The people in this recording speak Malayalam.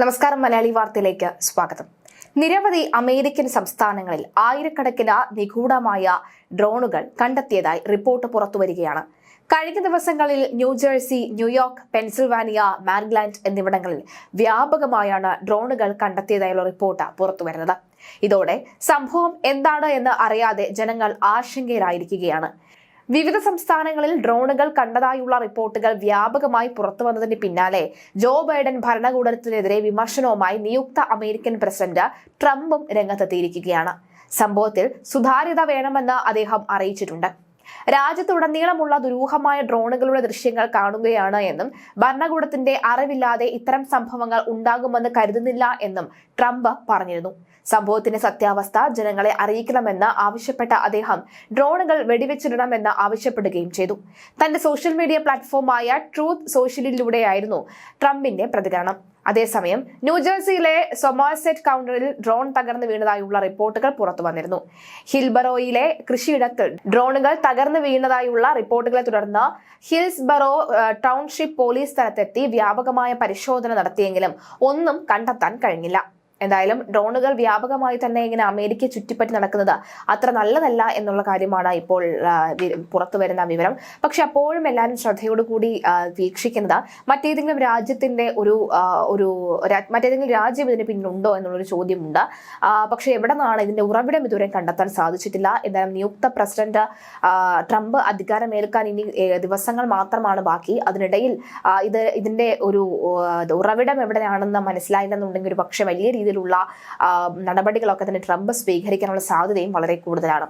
നമസ്കാരം മലയാളി വാർത്തയിലേക്ക് സ്വാഗതം. നിരവധി അമേരിക്കൻ സംസ്ഥാനങ്ങളിൽ ആയിരക്കണക്കിന് നിഗൂഢമായ ഡ്രോണുകൾ കണ്ടെത്തിയതായി റിപ്പോർട്ട് പുറത്തുവരികയാണ്. കഴിഞ്ഞ ദിവസങ്ങളിൽ ന്യൂജേഴ്സി ന്യൂയോർക്ക് പെൻസിൽവാനിയ മാരിലാൻഡ് എന്നിവിടങ്ങളിൽ വ്യാപകമായാണ് ഡ്രോണുകൾ കണ്ടെത്തിയതായുള്ള റിപ്പോർട്ട് പുറത്തുവരുന്നത്. ഇതോടെ സംഭവം എന്താണ് എന്ന് അറിയാതെ ജനങ്ങൾ ആശങ്കയിലായിരിക്കുകയാണ്. വിവിധ സംസ്ഥാനങ്ങളിൽ ഡ്രോണുകൾ കണ്ടതായുള്ള റിപ്പോർട്ടുകൾ വ്യാപകമായി പുറത്തുവന്നതിന് പിന്നാലെ ജോ ബൈഡൻ ഭരണകൂടത്തിനെതിരെ വിമർശനവുമായി നിയുക്ത അമേരിക്കൻ പ്രസിഡന്റ് ട്രംപും രംഗത്തെത്തിയിരിക്കുകയാണ്. സംഭവത്തിൽ സുതാര്യത വേണമെന്ന് അദ്ദേഹം അറിയിച്ചിട്ടുണ്ട്. രാജ്യത്തുടനീളമുള്ള ദുരൂഹമായ ഡ്രോണുകളുടെ ദൃശ്യങ്ങൾ കാണുകയാണ് എന്നും ഭരണകൂടത്തിന്റെ അറിവില്ലാതെ ഇത്തരം സംഭവങ്ങൾ ഉണ്ടാകുമെന്ന് കരുതുന്നില്ല എന്നും ട്രംപ് പറഞ്ഞിരുന്നു. സംഭവത്തിന്റെ സത്യാവസ്ഥ ജനങ്ങളെ അറിയിക്കണമെന്ന് ആവശ്യപ്പെട്ട അദ്ദേഹം ഡ്രോണുകൾ വെടിവെച്ചിടണമെന്ന് ആവശ്യപ്പെടുകയും ചെയ്തു. തന്റെ സോഷ്യൽ മീഡിയ പ്ലാറ്റ്ഫോമായ ട്രൂത്ത് സോഷ്യലിലൂടെയായിരുന്നു ട്രംപിന്റെ പ്രതികരണം. അതേസമയം ന്യൂജേഴ്സിയിലെ സൊമാസെറ്റ് കൗണ്ടറിൽ ഡ്രോൺ തകർന്നു വീണതായുള്ള റിപ്പോർട്ടുകൾ പുറത്തു വന്നിരുന്നു. ഹിൽബറോയിലെ കൃഷിയിടത്തിൽ ഡ്രോണുകൾ തകർന്നു വീണതായുള്ള റിപ്പോർട്ടുകളെ തുടർന്ന് ഹിൽസ്ബറോ ടൗൺഷിപ്പ് പോലീസ് സ്ഥലത്തെത്തി വ്യാപകമായ പരിശോധന നടത്തിയെങ്കിലും ഒന്നും കണ്ടെത്താൻ കഴിഞ്ഞില്ല. എന്തായാലും ഡ്രോണുകൾ വ്യാപകമായി തന്നെ ഇങ്ങനെ അമേരിക്ക ചുറ്റിപ്പറ്റി നടക്കുന്നത് അത്ര നല്ലതല്ല എന്നുള്ള കാര്യമാണ് ഇപ്പോൾ പുറത്തു വരുന്ന വിവരം. പക്ഷെ അപ്പോഴും എല്ലാവരും ശ്രദ്ധയോടുകൂടി വീക്ഷിക്കുന്നത് മറ്റേതെങ്കിലും രാജ്യത്തിന്റെ ഒരു ഒരു മറ്റേതെങ്കിലും രാജ്യം ഇതിന് പിന്നുണ്ടോ എന്നുള്ളൊരു ചോദ്യമുണ്ട്. പക്ഷേ എവിടെ നിന്നാണ് ഇതിന്റെ ഉറവിടം ഇതുവരെ കണ്ടെത്താൻ സാധിച്ചിട്ടില്ല? എന്തായാലും നിയുക്ത പ്രസിഡന്റ് ട്രംപ് അധികാരമേൽക്കാൻ ഇനി ദിവസങ്ങൾ മാത്രമാണ് ബാക്കി. അതിനിടയിൽ ഇത് ഇതിന്റെ ഒരു ഉറവിടം എവിടെയാണെന്ന് മനസ്സിലായില്ലെന്നുണ്ടെങ്കിൽ ഒരു പക്ഷേ വലിയ രീതിയിലുള്ള നടപടികളൊക്കെ തന്നെ ട്രംപ് സ്വീകരിക്കാനുള്ള സാധ്യതയും വളരെ കൂടുതലാണ്.